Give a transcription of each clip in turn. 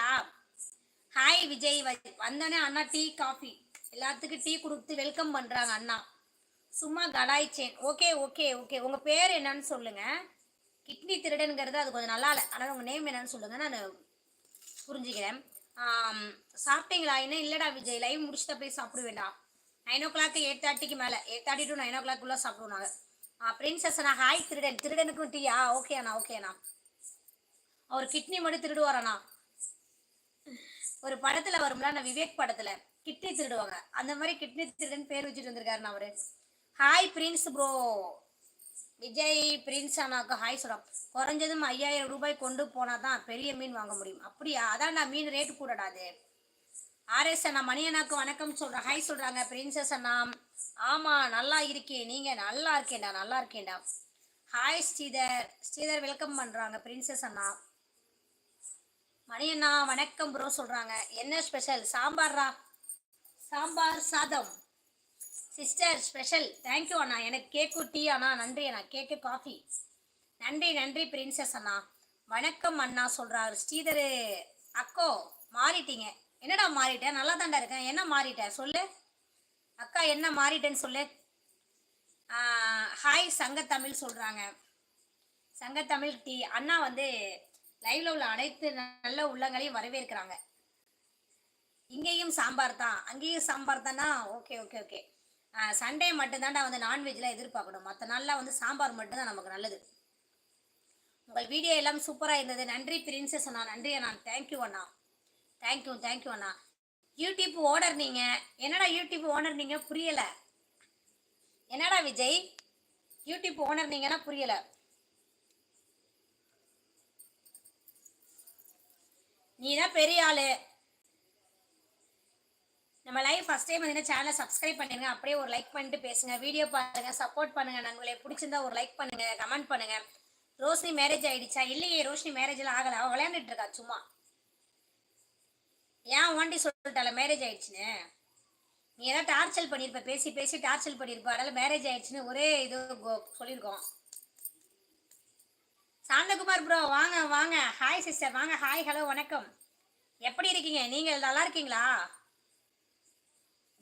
இருக்கீங்களா ஹாய் விஜய் வ- வந்தோடனே அண்ணா டீ காஃபி. எல்லாத்துக்கும் டீ கொடுத்து வெல்கம் பண்றாங்க அண்ணா. சும்மா கலாய்ச்சேன் ஓகே ஓகே ஓகே. உங்கள் பேர் என்னன்னு சொல்லுங்கள் கிட்னி திருடனுங்கிறது அது கொஞ்சம் நல்லா இல்லை. ஆனால் உங்கள் நேம் என்னன்னு சொல்லுங்கள் நான் புரிஞ்சுக்கிறேன். சாப்பிட்டீங்களா? என்ன இல்லைடா விஜய்? லைவ் முடிச்சுட்டு போய் சாப்பிடுவேண்டா. நைன் ஓ கிளாக் எயிட் தேர்ட்டிக்கு மேலே. எயிட் தேர்ட்டி டு நைன் ஓ கிளாக்குள்ளே சாப்பிடுவோம் நாங்கள் பிரின்சஸ் அண்ணா ஹாய் திருடன். திருடனுக்கும் டீயா? ஓகே அண்ணா ஓகே அண்ணா. அவர் கிட்னி மட்டும் திருடுவாரண்ணா ஒரு படத்துல வரும்ல நான் விவேக் படத்துல. கிட்னி திருடுவாங்க. அந்த மாதிரி கிட்னி திருடுன்னு பேர் வச்சுட்டு வந்திருக்காருண்ணா அவரு. Hi prince bro Vijay prince அண்ணாக்கு ஹாய் சொல்றோம் குறைஞ்சதும் ஐயாயிரம் ரூபாய் கொண்டு போனா தான் பெரிய மீன் வாங்க முடியும். அப்படியா? அதான்டா மீன் ரேட்டு கூடடாது ஆர்எஸ் அண்ணா மணி அண்ணாக்கு வணக்கம் சொல்றேன் ஹாய் சொல்றாங்க பிரின்சஸ் அண்ணா. ஆமா நல்லா இருக்கேன் நீங்க நல்லா இருக்கேன்டா நல்லா இருக்கேன்டா. ஹாய் ஸ்ரீதர். ஸ்ரீதர் வெல்கம் பண்றாங்க பிரின்சஸ் அண்ணா. மணியண்ணா வணக்கம் ப்ரோ சொல்றாங்க. என்ன ஸ்பெஷல் சாம்பார்ரா? சாம்பார் சாதம். சிஸ்டர் ஸ்பெஷல் தேங்க்யூ அண்ணா. எனக்கு கேக்கு டீ அண்ணா. நன்றி அண்ணா. கேக்கு காஃபி நன்றி நன்றி பிரின்சஸ் அண்ணா. வணக்கம் அண்ணா சொல்றாரு. ஸ்ரீதர் அக்கோ மாறிட்டீங்க. என்னடா மாறிட்டேன் நல்லா தாண்டா இருக்கேன். என்ன மாறிட்டேன் சொல்லு. அக்கா என்ன மாறிட்டேன்னு சொல்லு. ஹாய் சங்கத்தமிழ் சொல்றாங்க. சங்கத்தமிழ் டீ அண்ணா வந்து லைவ்ல உள்ள அனைத்து நல்ல உள்ளங்களையும் வரவேற்கிறாங்க. இங்கேயும் சாம்பார் தான். அங்கேயும் சாம்பார் தானா? Okay okay okay. சண்டே மட்டும்தான்டா வந்து நான்வெஜ்லாம் எதிர்பார்க்கணும். மற்ற நாளில் வந்து சாம்பார் மட்டும்தான் நமக்கு நல்லது. உங்கள் வீடியோ எல்லாம் சூப்பராக இருந்தது. நன்றி பிரின்சஸ் அண்ணா. நன்றி அண்ணா. தேங்க்யூ அண்ணா. தேங்க்யூ தேங்க்யூ அண்ணா. யூடியூப் ஓனர் நீங்கள் என்னடா யூடியூப் ஓனர் நீங்கள் புரியலை. என்னடா விஜய்? யூடியூப் ஓனர் நீங்கன்னா புரியலை. நீ தான் பெரிய ஆளு. நம்ம லைவ் ஃபர்ஸ்ட் டைம் வந்து சேனலை சப்ஸ்கிரைப் பண்ணிருங்க. அப்படியே ஒரு லைக் பண்ணிட்டு பேசுங்க. வீடியோ பாருங்க சப்போர்ட் பண்ணுங்க. நண்பர்களே பிடிச்சிருந்தா ஒரு லைக் பண்ணுங்க கமெண்ட் பண்ணுங்க. ரோஷினி மேரேஜ் ஆயிடுச்சா? இல்லையே ரோஷினி மேரேஜ் எல்லாம் ஆகல. அவ விளையாண்டுட்டு இருக்கா சும்மா. ஏன் ஓண்டி சொல்லிட்டால மேரேஜ் ஆயிடுச்சுன்னு? நீ ஏதாவது டார்ச்சல் பண்ணியிருப்ப பேசி பேசி டார்ச்சல் பண்ணியிருப்ப அதனால மேரேஜ் ஆயிடுச்சுன்னு ஒரே இது கோ- சொல்லியிருக்கோம் சாந்தகுமார் ப்ரோ வாங்க வாங்க. ஹாய் சிஸ்டர் வாங்க. ஹாய் ஹலோ வணக்கம். எப்படி இருக்கீங்க? நீங்கள் நல்லா இருக்கீங்களா?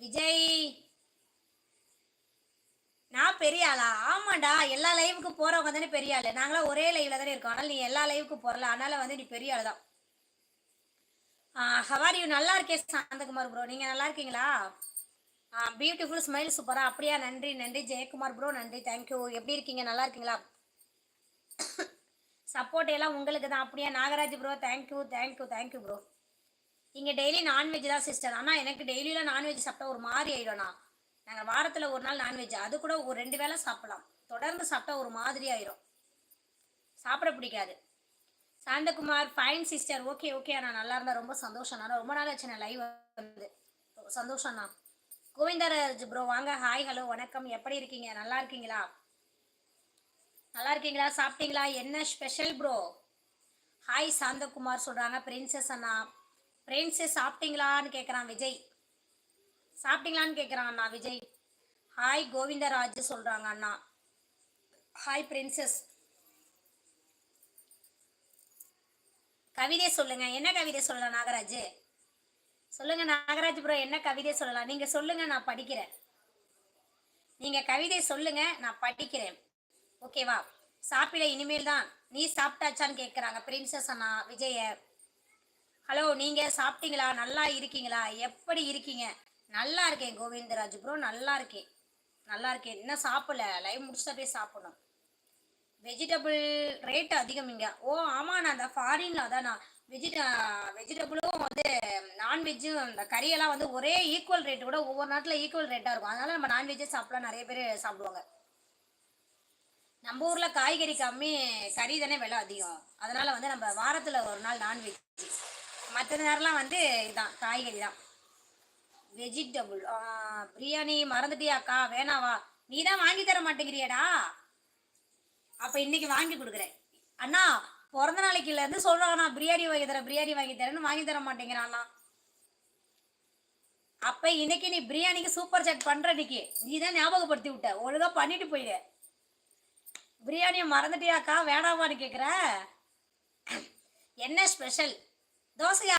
விஜய் நான் பெரிய ஆளா? ஆமாண்டா. எல்லா லைவுக்கு போறவங்க தானே பெரிய ஆளு. நாங்களாம் ஒரே லைவ்ல தானே இருக்கோம். அதனால நீ எல்லா லைவுக்கு போறல. அதனால வந்து நீ பெரிய ஆள் தான் ஹவார் யூ நல்லா இருக்கே சாந்தகுமார் ப்ரோ நீங்க நல்லா இருக்கீங்களா? பியூட்டிஃபுல் ஸ்மைல் சூப்பரா அப்படியா? நன்றி நன்றி. ஜெயக்குமார் ப்ரோ நன்றி. தேங்க்யூ எப்படி இருக்கீங்க? நல்லா இருக்கீங்களா? சப்போர்ட் எல்லாம் உங்களுக்கு தான். அப்படியா Nagaraj bro thank you thank you thank you bro இங்கே டெய்லி நான்வெஜ் தான் சிஸ்டர் ஆனால் எனக்கு டெய்லியில் நான்வெஜ் சாப்பிட்டா ஒரு மாதிரி ஆயிடும்ண்ணா. நாங்கள் வாரத்தில் ஒரு நாள் நான்வெஜ் அது கூட ஒரு ரெண்டு வேளை சாப்பிடலாம். தொடர்ந்து சாப்பிட்டா ஒரு மாதிரி ஆயிரும். சாப்பிட பிடிக்காது. Santhakumar fine sister okay okay அண்ணா. நல்லா இருந்தா ரொம்ப சந்தோஷம். நான் ரொம்ப நாள் ஆச்சு நான் லைவ் வந்து. சந்தோஷம்ண்ணா. கோவிந்தராஜ் ப்ரோ வாங்க. ஹாய் ஹலோ வணக்கம். எப்படி இருக்கீங்க? நல்லா இருக்கீங்களா? நல்லா இருக்கீங்களா சாப்பிட்டீங்களா? என்ன ஸ்பெஷல் ப்ரோ ஹாய் சாந்தகுமார் சொல்கிறாங்க பிரின்சஸ் அண்ணா. பிரின்சஸ் சாப்பிட்டீங்களான்னு கேட்குறான் விஜய். சாப்பிட்டீங்களான்னு கேட்குறான் அண்ணா விஜய். ஹாய் கோவிந்தராஜ் சொல்கிறாங்க அண்ணா. ஹாய் பிரின்சஸ் கவிதை சொல்லுங்க. என்ன கவிதை சொல்லலாம் நாகராஜ்? சொல்லுங்க நாகராஜ் ப்ரோ என்ன கவிதை சொல்லலாம்? நீங்க சொல்லுங்க நான் படிக்கிறேன். நீங்க கவிதை சொல்லுங்க நான் படிக்கிறேன். ஓகேவா? சாப்பிட இனிமேல் தான் நீ சாப்பிட்டாச்சான்னு கேட்குறாங்க பிரின்சஸ் அண்ணா விஜய. ஹலோ நீங்க சாப்பிட்டீங்களா? நல்லா இருக்கீங்களா? எப்படி இருக்கீங்க? நல்லா இருக்கேன் கோவிந்தராஜ் ப்ரோ நல்லா இருக்கேன். நல்லா இருக்கேன். இன்னும் சாப்பிடல. லைவ் முடிச்சுட்டா போய் சாப்பிடணும். வெஜிடபிள் ரேட் அதிகம் இங்கே. ஓ ஆமாண்ணா நான் அந்த ஃபாரின்ல அதான் நான் வெஜிட வெஜிடபிளும் வந்து நான்வெஜ்ஜும் அந்த கறியெல்லாம் வந்து ஒரே ஈக்குவல் ரேட்டு கூட ஒவ்வொரு நாட்டில் ஈக்குவல் ரேட்டாக இருக்கும். அதனால நம்ம நான்வெஜ்ஜே சாப்பிடலாம். நிறைய பேர் சாப்பிடுவாங்க. நம்ம ஊரில் காய்கறி கம்மி கறி தானே விலை அதிகம். அதனால் வந்து நம்ம வாரத்தில் ஒரு நாள் நான்வெஜ் மற்ற நேரம்லாம் வந்து இதுதான் காய்கறி தான். வெஜிடபிள் பிரியாணி மறந்துட்டியாக்கா வேணாவா? நீ தான் வாங்கி தர மாட்டேங்கிறியடா. அப்போ இன்னைக்கு வாங்கி கொடுக்குறேன். அண்ணா பிறந்த நாளைக்குலேருந்து சொல்கிறானா பிரியாணி வாங்கி தரேன் பிரியாணி வாங்கி தரேன்னு வாங்கி தர மாட்டேங்கிறான் அண்ணா அப்ப இன்னைக்கு நீ பிரியாணிக்கு சூப்பர் செட் பண்ற இன்னைக்கு. நீ தான் ஞாபகப்படுத்தி விட்ட. ஒழுங்கா பண்ணிட்டு போயிடு பிரியாணியை மறந்துட்டியாக்கா? வேணாமான்னு கேட்குற என்ன ஸ்பெஷல் தோசையா?